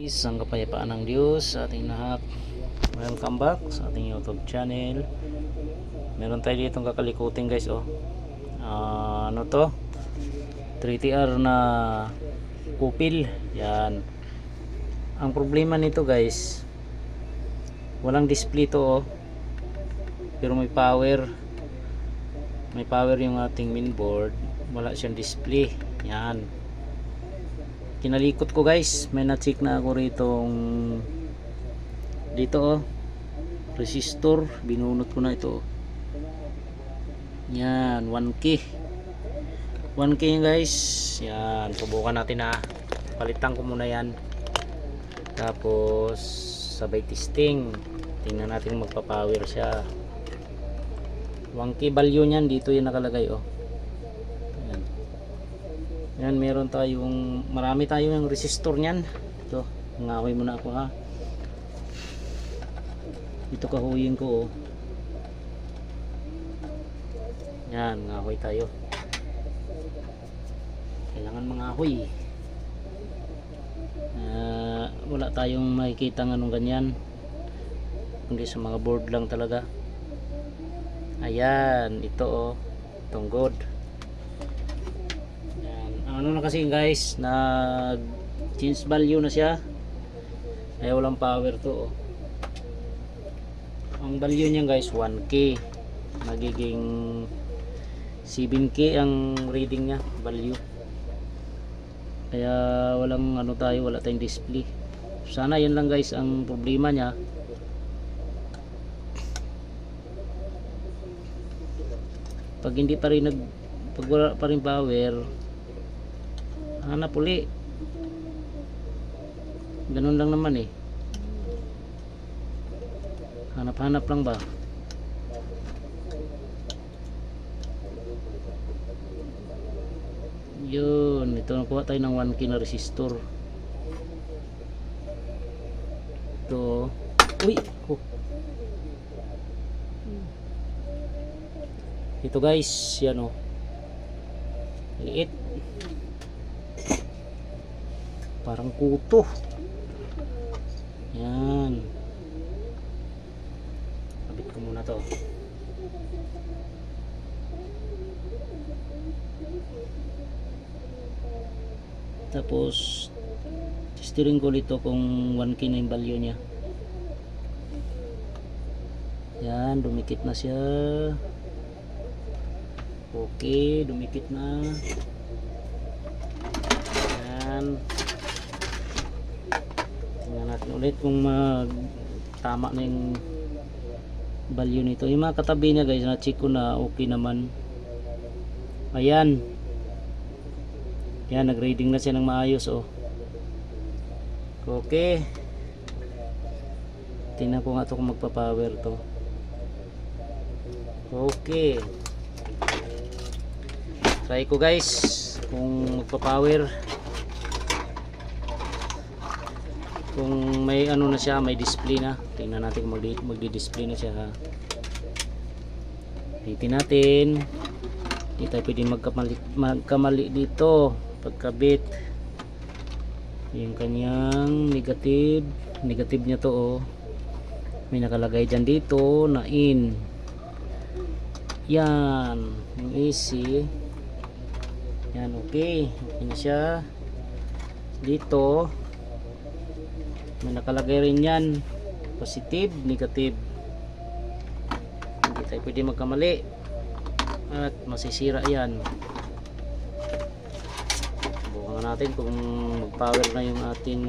Isang kapayapaan ng Diyos sa ating lahat. Welcome back sa ating YouTube channel. Meron tayo dito kakalikutin guys oh. Ah, ano to? 3TR na kupil. Yan. Ang problema nito guys, walang display to oh. Pero may power. May power yung ating mainboard. Wala siyang display. Yan kinalikot ko guys. May na-check na ako rito dito oh. Resistor. Binunot ko na ito. Oh. yan 1k 1k guys. Yan subukan natin na palitan ko muna yan. Tapos sabay testing. Tingnan natin magpa-power siya. 1k value niyan dito yung nakalagay oh yan, meron tayong marami tayong resistor niyan. Ito, ngaway muna ako ha. Ito kahuyin ko oh. Yan, ngahoy tayo. Kailangan mangahoy. Ah, wala tayong makikita ng anong ganyan. Kundi sa mga board lang talaga. Ayan, ito oh. Itong good ano na kasi guys nag change value na siya. Ay walang power to oh. ang value niya guys 1k magiging 7k ang reading niya value. Kaya walang ano tayo wala tayong display. Sana yan lang guys ang problema niya. Pag hindi pa rin nag pag wala pa rin power hanap uli. Ganun lang naman eh. Hanap hanap lang ba? Yun ito nakuha tayo ng 1k na resistor. Ito. Uy! Oh. ito guys yan oh. Liit parang kuto yan. Kabit ko muna to. Tapos testirin ko dito kung 1k na yung value nya yan dumikit na siya. Okay dumikit na. Yan tingnan natin ulit kung mag tama na yung value nito. Yung mga katabi niya guys na check ko na okay naman. Ayan. Yan nag reading na siya ng maayos oh. Okay. Tingnan ko nga to kung magpa-power to. Okay. Try ko guys kung magpa-power kung may ano na siya may display na tingnan natin kung magdi- magdi-display na siya ha? Titin natin. Hindi tayo pwede magkamali, magkamali dito. Pagkabit. Yung kanyang negative. Negative niya to oh. May nakalagay dyan dito na in. Yan. Yung AC yan okay. Okay na siya. Dito may nakalagay rin yan. Positive, negative. Hindi tayo pwede magkamali. At masisira yan. Subukan natin kung mag power na yung ating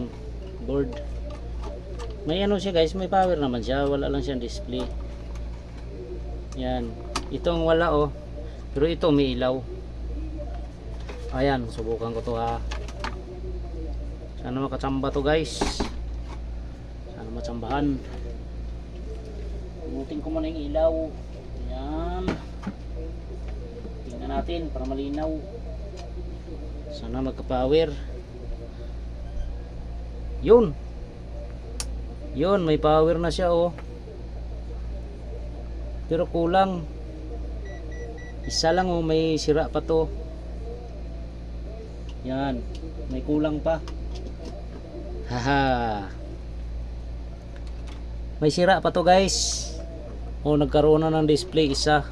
board. May ano siya guys. May power naman siya. Wala lang siyang display. Yan. Itong wala oh. Pero ito may ilaw. Ayan. Subukan ko to ha. Sana makachamba to guys matsambahan Pinutin ko muna yung ilaw. Yan tingnan natin para malinaw. Sana magka-power. Yun. Yun may power na siya oh. Pero kulang. Isa lang oh may sira pa to. Yan. May kulang pa. Haha. May sira pa to guys. O nagkaroon na ng display isa.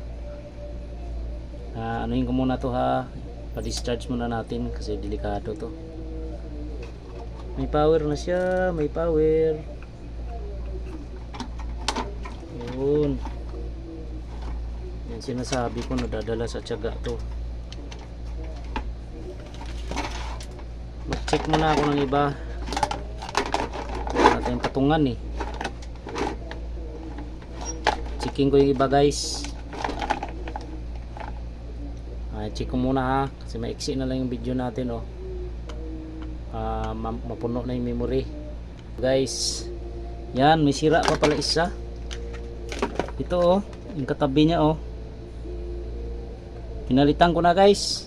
Ah, anuhin ko muna to ha. Pa-discharge muna natin kasi delikado to. May power na siya, may power. Yun. Yan sinasabi ko nadadala sa tiyaga to. Mag-check muna ako ng iba. Natin patungan eh. Checking ko yung iba guys. Ah, check ko muna ha. Kasi maiksi na lang yung video natin oh. Ma- mapuno na yung memory. Guys. Yan, may sira pa pala isa. Ito oh, yung katabi niya oh. Pinalitan ko na guys.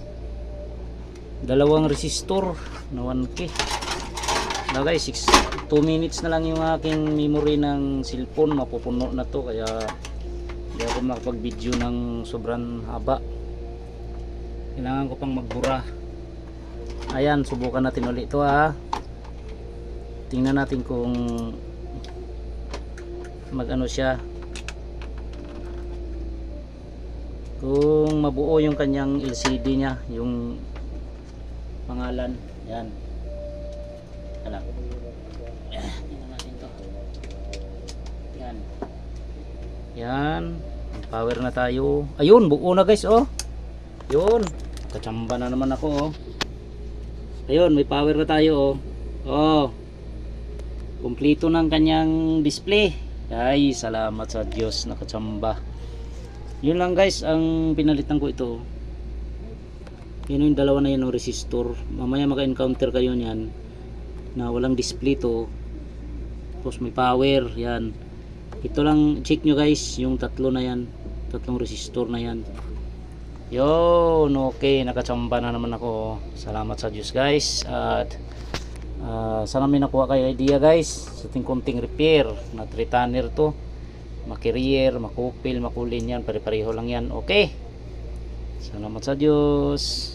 Dalawang resistor na 1K. Na guys, 2 minutes na lang yung aking memory ng cellphone. Mapupuno na to kaya hindi ako makapag-video ng sobrang haba. Kailangan ko pang magbura. Ayan, subukan natin ulit to ha. Tingnan natin kung mag-ano siya. Kung mabuo yung kanyang LCD niya, yung pangalan. Yan. Ano? Eh, Tingnan natin to. Yan. Yan. Power na tayo. Ayun, buo na guys, oh. Yun. Kachamba na naman ako, oh. Ayun, may power na tayo, oh. Oh. Kumplito ng kanyang display. Ay, salamat sa Diyos nakachamba. Yun lang guys, ang pinalitan ko ito. Yun yung dalawa na yun, oh, resistor. Mamaya maka-encounter kayo niyan na walang display to. Tapos may power, yan. Ito lang, check nyo guys, yung tatlo na yan. Tatlong resistor na yan. Yun, okay, nakachamba na naman ako. Salamat sa Diyos guys. At ah, sana may nakuha kayo idea guys sa ating konting repair na tritaner to. Makirier, makupil, makulin yan, pare-pareho lang yan. Okay. Salamat sa Diyos.